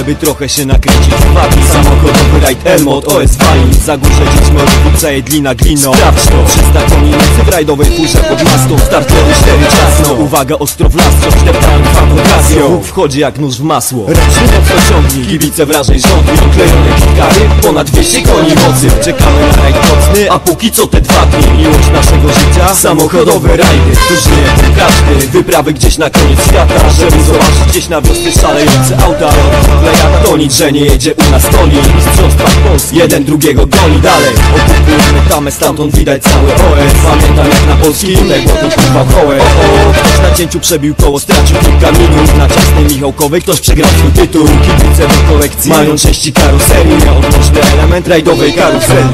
żeby trochę się nakręcić. W wagi Samochodowy rajd Elmot OS Wali Zagórze dziś Morywódca Jedlina Glino. Sprawdź to 300 koni w rajdowej furze pod maską Startowy 4 czasno Uwaga ostro w las, wciąż deptałem fantazją Huk wchodzi jak nóż w masło. Ręczny mocno ciągnij, kibice wrażeń rządni Oklejone kitkary, ponad 200 koni mocy. Czekamy na rajd nocny, a póki co te dwa dni. Miłość naszego życia, samochodowe rajdy. Tu żyje każdy, wyprawy gdzieś na koniec świata Żeby zobaczyć gdzieś na wiosce szalejące auta Nic, że nie jedzie u nas toni Mistrzostwa Polski, jeden drugiego goni dalej. Okupujemy tamę, stamtąd widać cały OS Pamiętam jak na polskim tego tu kurwa ktoś na cięciu przebił koło, stracił kilka minut. Na ciasnej Michałkowej ktoś przegrał swój tytuł. Kibice do kolekcji mają części karuseli Odnośny element rajdowej karuseli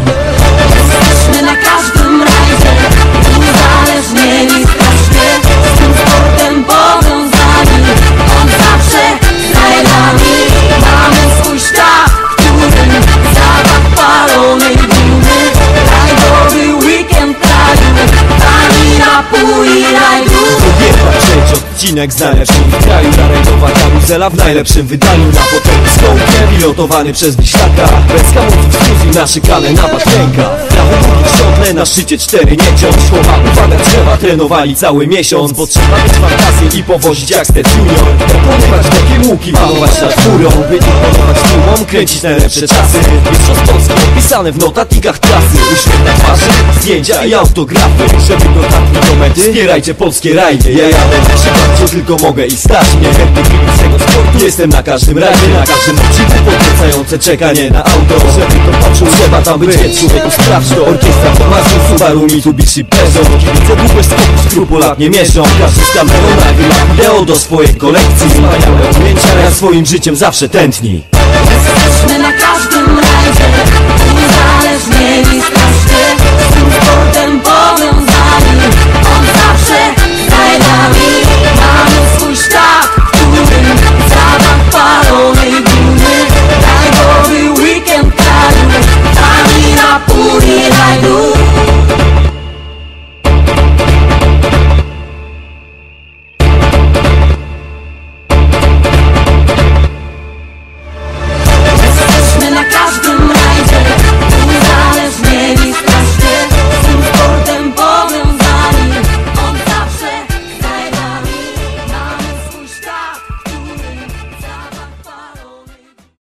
Napój rajdu Kobieta, trzeci odcinek z najlepszym w kraju Rajdowa karuzela w najlepszym wydaniu Na fotelu z kołkiem, pilotowany przez Wiślaka Bez hamulców naszykane na ręka. Prawo drugi w siodle, na szczycie cztery nie ciąć Słowa, uwaga, trzeba trenowali cały miesiąc Bo trzeba mieć fantazję i powozić jak Stet Junior. Pokonywać wielkie łuki, panować nad furą By imponować tłumom, kręcić najlepsze czasy. Mistrzostw Polski opisane w notatnikach trasy Uśmiech na twarzy, zdjęcia i autografy Żeby mety, wspierajcie polskie rajdy. Ja jadę przykład, gdzie tylko mogę i stać mnie. Chętny kibic tego sportu, jestem na każdym rajdzie. Na każdym odcinku podkręcające czekanie na auto. Żeby to poczuł, trzeba tam być, więc człowieku sprawdź. To Orkiestra to Mazur, Subaru, Mitsubishi, Peugeot Kibice długo skoku skrupulatnie mieszą Każdy z kamerą nagrywa wideo do swojej kolekcji. Wspaniałe ujęcia, ja swoim życiem zawsze tętni